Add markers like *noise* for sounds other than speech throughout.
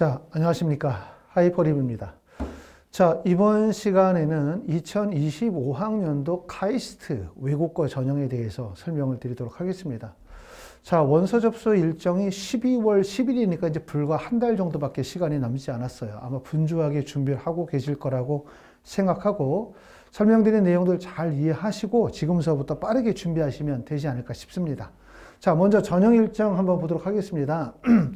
자, 안녕하십니까. 하이퍼립입니다. 자, 이번 시간에는 2025학년도 카이스트 외국어 전형에 대해서 설명을 드리도록 하겠습니다. 자, 원서 접수 일정이 12월 10일이니까 이제 불과 한 달 정도밖에 시간이 남지 않았어요. 아마 분주하게 준비를 하고 계실 거라고 생각하고 설명드린 내용들 잘 이해하시고 지금서부터 빠르게 준비하시면 되지 않을까 싶습니다. 자, 먼저 전형 일정 한번 보도록 하겠습니다. *clears throat*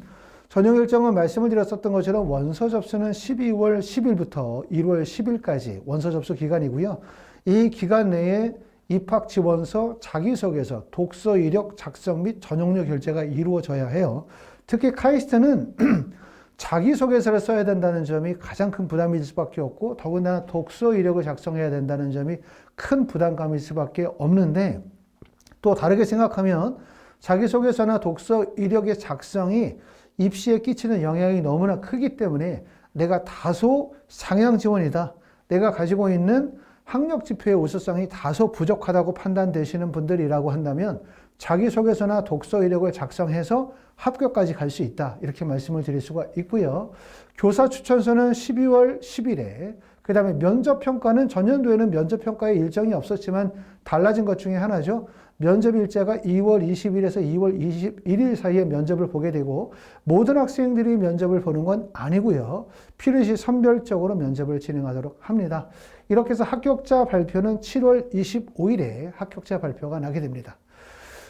전형 일정은 말씀을 드렸었던 것처럼 원서 접수는 12월 10일부터 1월 10일까지 원서 접수 기간이고요. 이 기간 내에 입학 지원서, 자기소개서, 독서 이력 작성 및 전형료 결제가 이루어져야 해요. 특히 카이스트는 *clears throat* 자기소개서를 써야 된다는 점이 가장 큰 부담일 수밖에 없고 더군다나 독서 이력을 작성해야 된다는 점이 큰 부담감일 수밖에 없는데 또 다르게 생각하면 자기소개서나 독서 이력의 작성이 입시에 끼치는 영향이 너무나 크기 때문에 내가 다소 상향 지원이다. 내가 가지고 있는 학력 지표의 우수성이 다소 부족하다고 판단되시는 분들이라고 한다면 자기소개서나 독서 이력을 작성해서 합격까지 갈 수 있다. 이렇게 말씀을 드릴 수가 있고요. 교사 추천서는 12월 10일에 그 다음에 면접평가는 전년도에는 면접평가의 일정이 없었지만 달라진 것 중에 하나죠. 면접 일자가 2월 20일에서 2월 21일 사이에 면접을 보게 되고 모든 학생들이 면접을 보는 건 아니고요. 필요시 선별적으로 면접을 진행하도록 합니다. 이렇게 해서 합격자 발표는 7월 25일에 합격자 발표가 나게 됩니다.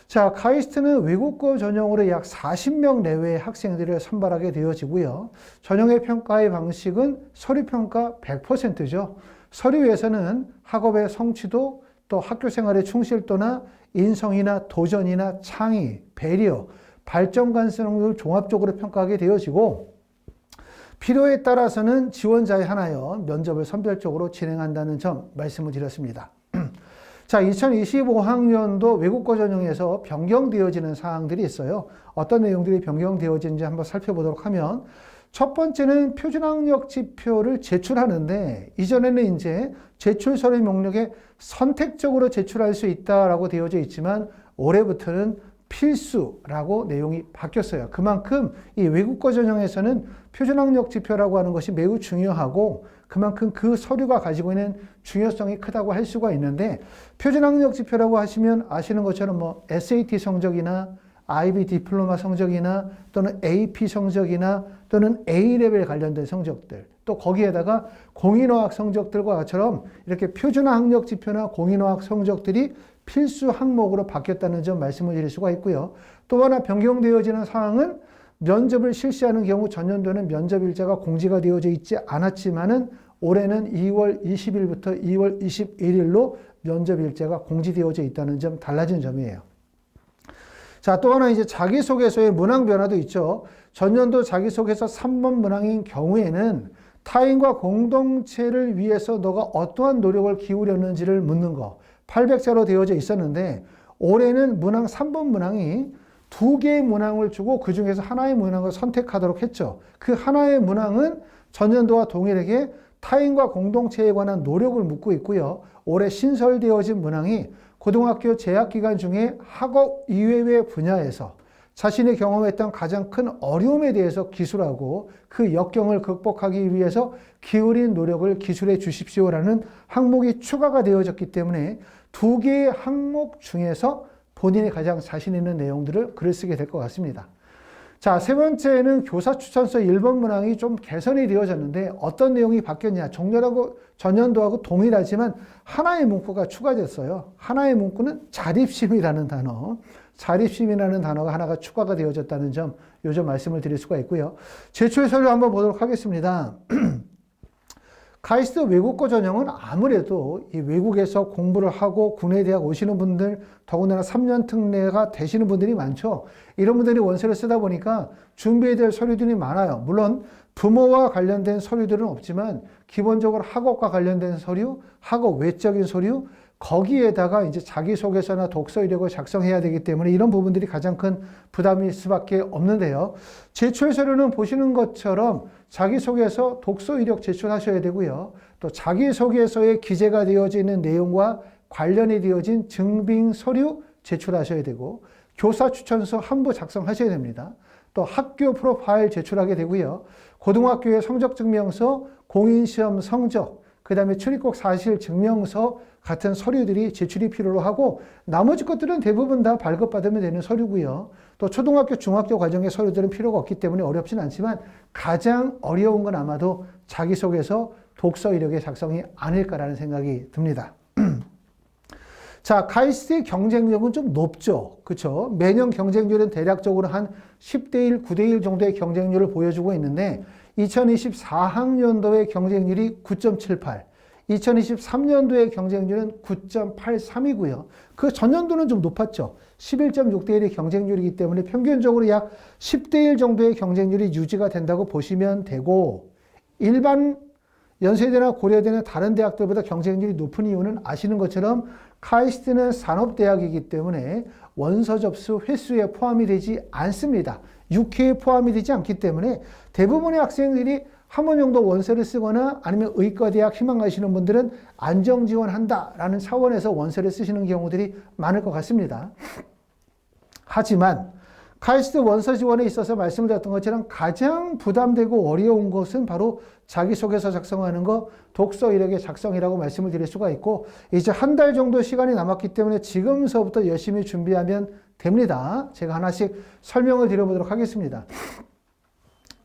자, 카이스트는 외국어 전형으로 약 40명 내외의 학생들을 선발하게 되어지고요. 전형의 평가의 방식은 서류평가 100%죠. 서류에서는 학업의 성취도, 또 학교 생활의 충실도나 인성이나 도전이나 창의, 배려, 발전 가능성을 종합적으로 평가하게 되어지고 필요에 따라서는 지원자의 하나여 면접을 선별적으로 진행한다는 점 말씀을 드렸습니다. *clears throat* 자, 2025학년도 외국어 전형에서 변경되어지는 사항들이 있어요. 어떤 내용들이 변경되어지는지 한번 살펴보도록 하면 첫 번째는 표준학력 지표를 제출하는데 이전에는 이제 제출 서류 목록에 선택적으로 제출할 수 있다라고 되어져 있지만 올해부터는 필수라고 내용이 바뀌었어요. 그만큼 이 외국어 전형에서는 표준학력 지표라고 하는 것이 매우 중요하고 그만큼 그 서류가 가지고 있는 중요성이 크다고 할 수가 있는데 표준학력 지표라고 하시면 아시는 것처럼 뭐 SAT 성적이나 IB 디플로마 성적이나 또는 AP 성적이나 또는 A레벨 관련된 성적들 또 거기에다가 공인어학 성적들과 처럼 이렇게 표준화 학력 지표나 공인어학 성적들이 필수 항목으로 바뀌었다는 점 말씀을 드릴 수가 있고요. 또 하나 변경되어지는 사항은 면접을 실시하는 경우 전년도는 면접 일자가 공지가 되어져 있지 않았지만은 올해는 2월 20일부터 2월 21일로 면접 일자가 공지되어져 있다는 점 달라진 점이에요. 자, 또 하나 이제 자기소개서의 문항 변화도 있죠. 전년도 자기소개서 3번 문항인 경우에는 타인과 공동체를 위해서 너가 어떠한 노력을 기울였는지를 묻는 거. 800자로 되어져 있었는데 올해는 문항 3번 문항이 두 개의 문항을 주고 그 중에서 하나의 문항을 선택하도록 했죠. 그 하나의 문항은 전년도와 동일하게 타인과 공동체에 관한 노력을 묻고 있고요. 올해 신설되어진 문항이 고등학교 재학 기간 중에 학업 이외의 분야에서 자신이 경험했던 가장 큰 어려움에 대해서 기술하고 그 역경을 극복하기 위해서 기울인 노력을 기술해 주십시오라는 항목이 추가가 되어졌기 때문에 두 개의 항목 중에서 본인이 가장 자신 있는 내용들을 글을 쓰게 될 것 같습니다. 자, 세 번째는 교사 추천서 1번 문항이 좀 개선이 되어졌는데 어떤 내용이 바뀌었냐. 종년하고 전년도하고 동일하지만 하나의 문구가 추가됐어요. 하나의 문구는 자립심이라는 단어. 자립심이라는 단어가 하나가 추가가 되어졌다는 점, 요점 말씀을 드릴 수가 있고요. 제출 서류 한번 보도록 하겠습니다. *clears throat* 카이스트 외국어 전형은 아무래도 이 외국에서 공부를 하고 국내 대학 오시는 분들, 더군다나 3년 특례가 되시는 분들이 많죠. 이런 분들이 원서를 쓰다 보니까 준비해야 될 서류들이 많아요. 물론 부모와 관련된 서류들은 없지만 기본적으로 학업과 관련된 서류, 학업 외적인 서류, 거기에다가 이제 자기소개서나 독서 이력을 작성해야 되기 때문에 이런 부분들이 가장 큰 부담일 수밖에 없는데요. 제출 서류는 보시는 것처럼 자기소개서, 독서 이력 제출하셔야 되고요. 또 자기소개서에 기재가 되어져 있는 내용과 관련이 되어진 증빙 서류 제출하셔야 되고 교사 추천서 한부 작성하셔야 됩니다. 또 학교 프로파일 제출하게 되고요. 고등학교의 성적 증명서, 공인시험 성적, 그 다음에 출입국 사실 증명서 같은 서류들이 제출이 필요로 하고 나머지 것들은 대부분 다 발급받으면 되는 서류고요. 또 초등학교, 중학교 과정의 서류들은 필요가 없기 때문에 어렵진 않지만 가장 어려운 건 아마도 자기소개서, 독서 이력의 작성이 아닐까라는 생각이 듭니다. *clears throat* 자, 카이스트의 경쟁력은 좀 높죠. 그렇죠? 매년 경쟁률은 대략적으로 한 10대 1, 9대 1 정도의 경쟁률을 보여주고 있는데 2024학년도의 경쟁률이 9.78, 2023년도의 경쟁률은 9.83이고요. 그 전년도는 좀 높았죠. 11.6대 1의 경쟁률이기 때문에 평균적으로 약 10대 1 정도의 경쟁률이 유지가 된다고 보시면 되고 일반 연세대나 고려대나 다른 대학들보다 경쟁률이 높은 이유는 아시는 것처럼 카이스트는 산업대학이기 때문에 원서 접수 횟수에 포함이 되지 않습니다. 6회에 포함이 되지 않기 때문에 대부분의 학생들이 한번 정도 원서를 쓰거나 아니면 의과대학 희망 가시는 분들은 안정 지원한다라는 차원에서 원서를 쓰시는 경우들이 많을 것 같습니다. 하지만 카이스트 원서 지원에 있어서 말씀드렸던 것처럼 가장 부담되고 어려운 것은 바로 자기소개서 작성하는 것, 독서 이력의 작성이라고 말씀을 드릴 수가 있고 이제 한 달 정도 시간이 남았기 때문에 지금서부터 열심히 준비하면 됩니다. 제가 하나씩 설명을 드려보도록 하겠습니다.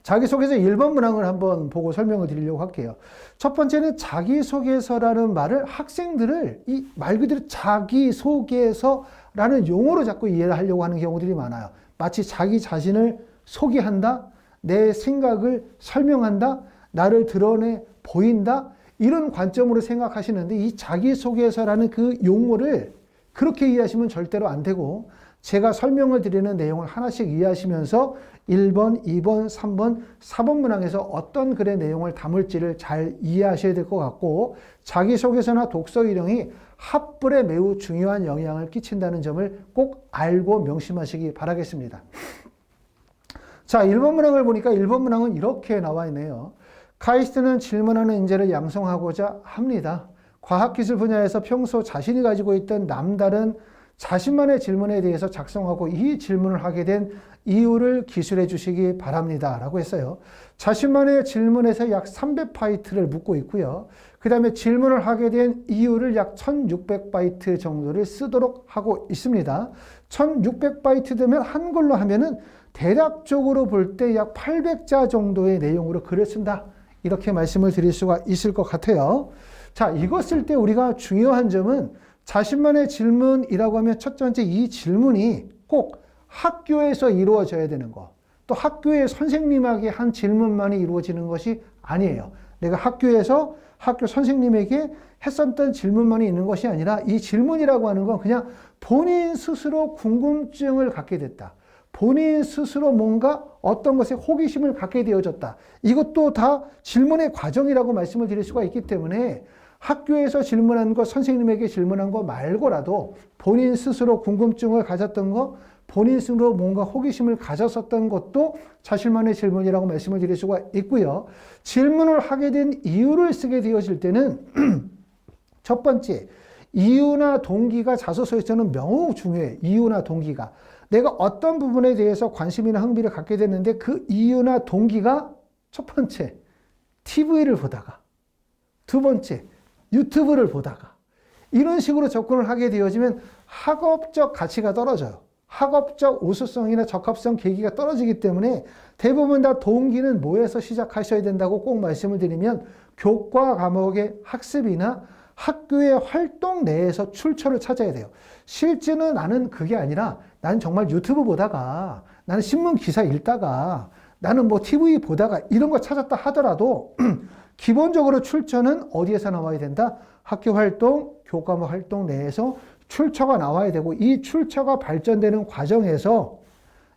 자기소개서 1번 문항을 한번 보고 설명을 드리려고 할게요. 첫 번째는 자기소개서라는 말을 학생들을 이 말 그대로 자기소개서라는 용어로 자꾸 이해를 하려고 하는 경우들이 많아요. 마치 자기 자신을 소개한다, 내 생각을 설명한다, 나를 드러내 보인다, 이런 관점으로 생각하시는데 이 자기소개서라는 그 용어를 그렇게 이해하시면 절대로 안 되고 제가 설명을 드리는 내용을 하나씩 이해하시면서 1번, 2번, 3번, 4번 문항에서 어떤 글의 내용을 담을지를 잘 이해하셔야 될 것 같고 자기소개서나 독서 일용이 합불에 매우 중요한 영향을 끼친다는 점을 꼭 알고 명심하시기 바라겠습니다. 자, 1번 문항을 보니까 1번 문항은 이렇게 나와 있네요. 카이스트는 질문하는 인재를 양성하고자 합니다. 과학기술 분야에서 평소 자신이 가지고 있던 남다른 자신만의 질문에 대해서 작성하고 이 질문을 하게 된 이유를 기술해 주시기 바랍니다. 라고 했어요. 자신만의 질문에서 약 300바이트를 묻고 있고요. 그 다음에 질문을 하게 된 이유를 약 1600바이트 정도를 쓰도록 하고 있습니다. 1600바이트 되면 한글로 하면은 대략적으로 볼 때 약 800자 정도의 내용으로 글을 쓴다. 이렇게 말씀을 드릴 수가 있을 것 같아요. 자, 이것 쓸 때 우리가 중요한 점은 자신만의 질문이라고 하면 첫 번째 이 질문이 꼭 학교에서 이루어져야 되는 거. 또 학교의 선생님에게 한 질문만이 이루어지는 것이 아니에요. 내가 학교에서 학교 선생님에게 했었던 질문만이 있는 것이 아니라 이 질문이라고 하는 건 그냥 본인 스스로 궁금증을 갖게 됐다. 본인 스스로 뭔가 어떤 것에 호기심을 갖게 되어졌다. 이것도 다 질문의 과정이라고 말씀을 드릴 수가 있기 때문에 학교에서 질문한 것, 선생님에게 질문한 것 말고라도 본인 스스로 궁금증을 가졌던 것, 본인 스스로 뭔가 호기심을 가졌었던 것도 자신만의 질문이라고 말씀을 드릴 수가 있고요. 질문을 하게 된 이유를 쓰게 되어질 때는 *clears throat* 첫 번째, 이유나 동기가 자소서에서는 매우 중요해. 이유나 동기가. 내가 어떤 부분에 대해서 관심이나 흥미를 갖게 됐는데 그 이유나 동기가 첫 번째, TV를 보다가 두 번째, 유튜브를 보다가 이런 식으로 접근을 하게 되어지면 학업적 가치가 떨어져요. 학업적 우수성이나 적합성 계기가 떨어지기 때문에 대부분 다 동기는 뭐에서 시작하셔야 된다고 꼭 말씀을 드리면 교과 과목의 학습이나 학교의 활동 내에서 출처를 찾아야 돼요. 실제는 나는 그게 아니라 나는 정말 유튜브 보다가 나는 신문 기사 읽다가 나는 뭐 TV 보다가 이런 거 찾았다 하더라도 *clears throat* 기본적으로 출처는 어디에서 나와야 된다? 학교 활동, 교과목 활동 내에서 출처가 나와야 되고 이 출처가 발전되는 과정에서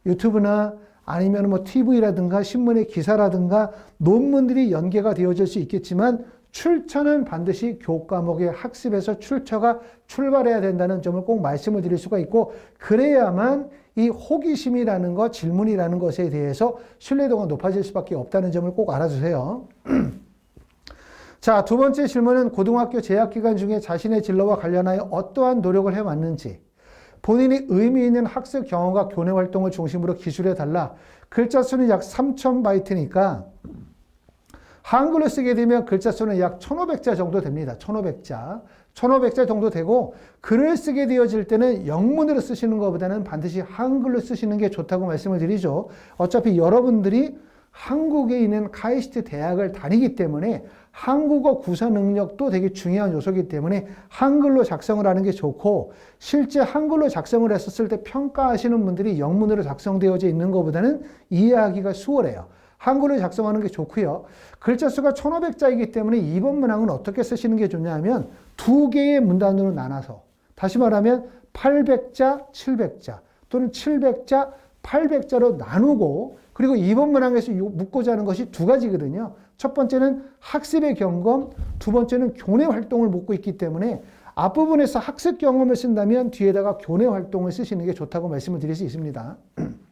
유튜브나 아니면 뭐 TV라든가 신문의 기사라든가 논문들이 연계가 되어질 수 있겠지만 출처는 반드시 교과목의 학습에서 출처가 출발해야 된다는 점을 꼭 말씀을 드릴 수가 있고 그래야만 이 호기심이라는 것, 질문이라는 것에 대해서 신뢰도가 높아질 수밖에 없다는 점을 꼭 알아주세요. *clears throat* 자, 두 번째 질문은 고등학교 재학 기간 중에 자신의 진로와 관련하여 어떠한 노력을 해왔는지, 본인이 의미 있는 학습 경험과 교내 활동을 중심으로 기술해 달라. 글자 수는 약 3,000 바이트니까 한글로 쓰게 되면 글자 수는 약 1,500자 정도 됩니다. 1,500자. 1,500자 정도 되고 글을 쓰게 되어질 때는 영문으로 쓰시는 것보다는 반드시 한글로 쓰시는 게 좋다고 말씀을 드리죠. 어차피 여러분들이 한국에 있는 카이스트 대학을 다니기 때문에 한국어 구사 능력도 되게 중요한 요소이기 때문에 한글로 작성을 하는 게 좋고 실제 한글로 작성을 했었을 때 평가하시는 분들이 영문으로 작성되어져 있는 것보다는 이해하기가 수월해요. 한글로 작성하는 게 좋고요. 글자 수가 1500자이기 때문에 이번 문항은 어떻게 쓰시는 게 좋냐면 두 개의 문단으로 나눠서 다시 말하면 800자, 700자 또는 700자, 800자로 나누고 그리고 이번 문항에서 묻고자 하는 것이 두 가지거든요. 첫 번째는 학습의 경험, 두 번째는 교내 활동을 묻고 있기 때문에 앞부분에서 학습 경험을 쓴다면 뒤에다가 교내 활동을 쓰시는 게 좋다고 말씀을 드릴 수 있습니다. *clears throat*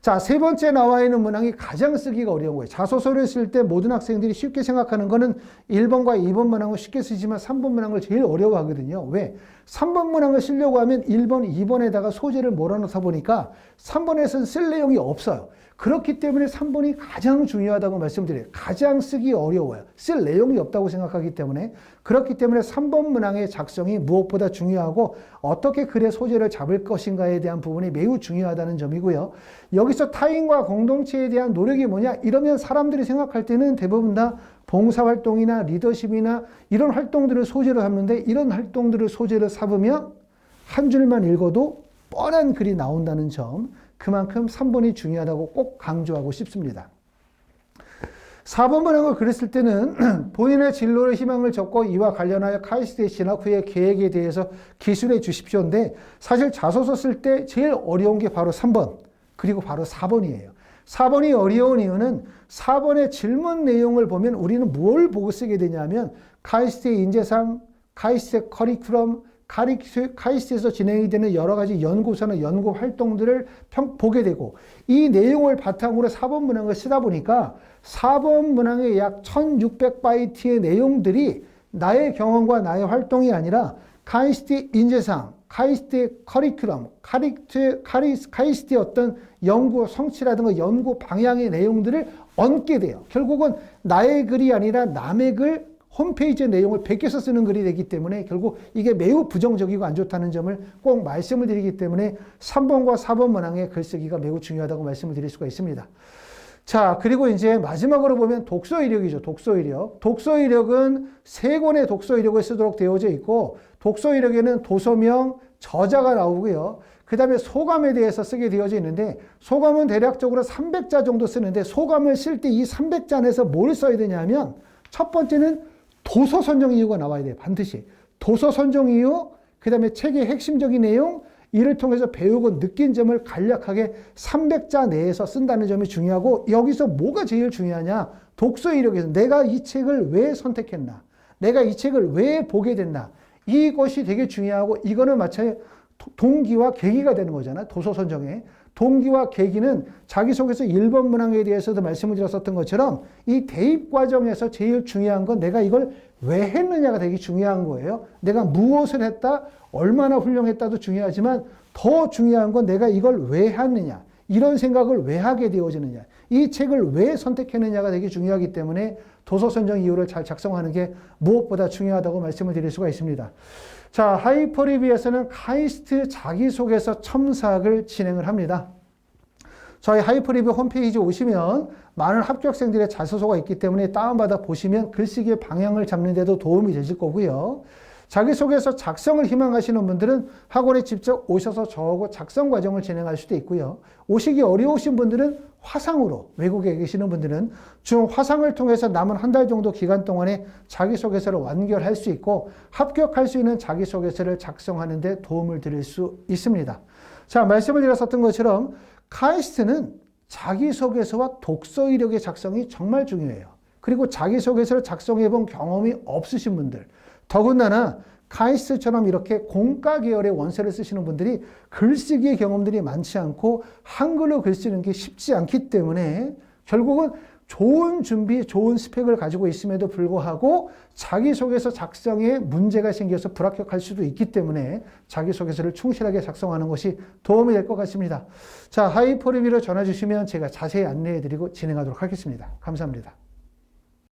자, 세 번째 나와 있는 문항이 가장 쓰기가 어려운 거예요. 자소서를 쓸 때 모든 학생들이 쉽게 생각하는 거는 1번과 2번 문항을 쉽게 쓰지만 3번 문항을 제일 어려워하거든요. 왜? 3번 문항을 쓰려고 하면 1번, 2번에다가 소재를 몰아넣다 보니까 3번에서는 쓸 내용이 없어요. 그렇기 때문에 3번이 가장 중요하다고 말씀드려요. 가장 쓰기 어려워요. 쓸 내용이 없다고 생각하기 때문에. 그렇기 때문에 3번 문항의 작성이 무엇보다 중요하고 어떻게 글의 소재를 잡을 것인가에 대한 부분이 매우 중요하다는 점이고요. 여기서 타인과 공동체에 대한 노력이 뭐냐? 이러면 사람들이 생각할 때는 대부분 다 봉사활동이나 리더십이나 이런 활동들을 소재로 삼는데 이런 활동들을 소재로 삼으면 한 줄만 읽어도 뻔한 글이 나온다는 점. 그만큼 3번이 중요하다고 꼭 강조하고 싶습니다. 4번 문항을 그렸을 때는 *clears throat* 본인의 진로의 희망을 적고 이와 관련하여 카이스트의 진학 후의 계획에 대해서 기술해 주십시오인데 사실 자소서 쓸 때 제일 어려운 게 바로 3번 그리고 바로 4번이에요. 4번이 어려운 이유는 4번의 질문 내용을 보면 우리는 뭘 보고 쓰게 되냐면 카이스트의 인재상, 카이스트의 커리큘럼, 카이스트에서 진행이 되는 여러 가지 연구서나 연구 활동들을 평, 보게 되고 이 내용을 바탕으로 4번 문항을 쓰다 보니까 4번 문항의 약 1600바이트의 내용들이 나의 경험과 나의 활동이 아니라 카이스트 인재상, 카이스트의 커리큘럼, 카리트, 카리스, 카이스트의 어떤 연구 성취라든가 연구 방향의 내용들을 얹게 돼요. 결국은 나의 글이 아니라 남의 글, 홈페이지의 내용을 베껴서 쓰는 글이 되기 때문에 결국 이게 매우 부정적이고 안 좋다는 점을 꼭 말씀을 드리기 때문에 3번과 4번 문항의 글쓰기가 매우 중요하다고 말씀을 드릴 수가 있습니다. 자, 그리고 이제 마지막으로 보면 독서 이력이죠. 독서 이력. 독서 이력은 세 권의 독서 이력을 쓰도록 되어져 있고, 독서 이력에는 도서명, 저자가 나오고요. 그 다음에 소감에 대해서 쓰게 되어져 있는데, 소감은 대략적으로 300자 정도 쓰는데, 소감을 쓸 때 이 300자 안에서 뭘 써야 되냐면, 첫 번째는 도서 선정 이유가 나와야 돼요. 반드시. 도서 선정 이유, 그 다음에 책의 핵심적인 내용, 이를 통해서 배우고 느낀 점을 간략하게 300자 내에서 쓴다는 점이 중요하고 여기서 뭐가 제일 중요하냐? 독서 이력에서 내가 이 책을 왜 선택했나? 내가 이 책을 왜 보게 됐나? 이것이 되게 중요하고 이거는 마치 동기와 계기가 되는 거잖아. 도서 선정에. 동기와 계기는 자기소개서 1번 문항에 대해서도 말씀을 드렸었던 것처럼 이 대입 과정에서 제일 중요한 건 내가 이걸 왜 했느냐가 되게 중요한 거예요. 내가 무엇을 했다, 얼마나 훌륭했다도 중요하지만 더 중요한 건 내가 이걸 왜 했느냐, 이런 생각을 왜 하게 되어지느냐, 이 책을 왜 선택했느냐가 되게 중요하기 때문에 도서 선정 이유를 잘 작성하는 게 무엇보다 중요하다고 말씀을 드릴 수가 있습니다. 자, 하이퍼리뷰에서는 카이스트 자기소개서 첨삭을 진행을 합니다. 저희 하이퍼리뷰 홈페이지 오시면 많은 합격생들의 자소서가 있기 때문에 다운받아 보시면 글쓰기의 방향을 잡는 데도 도움이 되실 거고요. 자기소개서 작성을 희망하시는 분들은 학원에 직접 오셔서 저하고 작성 과정을 진행할 수도 있고요. 오시기 어려우신 분들은 화상으로 외국에 계시는 분들은 중 화상을 통해서 남은 한 달 정도 기간 동안에 자기소개서를 완결할 수 있고 합격할 수 있는 자기소개서를 작성하는 데 도움을 드릴 수 있습니다. 자, 말씀을 드렸었던 것처럼 카이스트는 자기소개서와 독서 이력의 작성이 정말 중요해요. 그리고 자기소개서를 작성해 본 경험이 없으신 분들, 더군다나 카이스트처럼 이렇게 공과 계열의 원서를 쓰시는 분들이 글쓰기의 경험들이 많지 않고 한글로 글 쓰는 게 쉽지 않기 때문에 결국은 좋은 준비, 좋은 스펙을 가지고 있음에도 불구하고 자기소개서 작성에 문제가 생겨서 불합격할 수도 있기 때문에 자기소개서를 충실하게 작성하는 것이 도움이 될 것 같습니다. 자, 하이퍼리뷰로 전화 주시면 제가 자세히 안내해 드리고 진행하도록 하겠습니다. 감사합니다.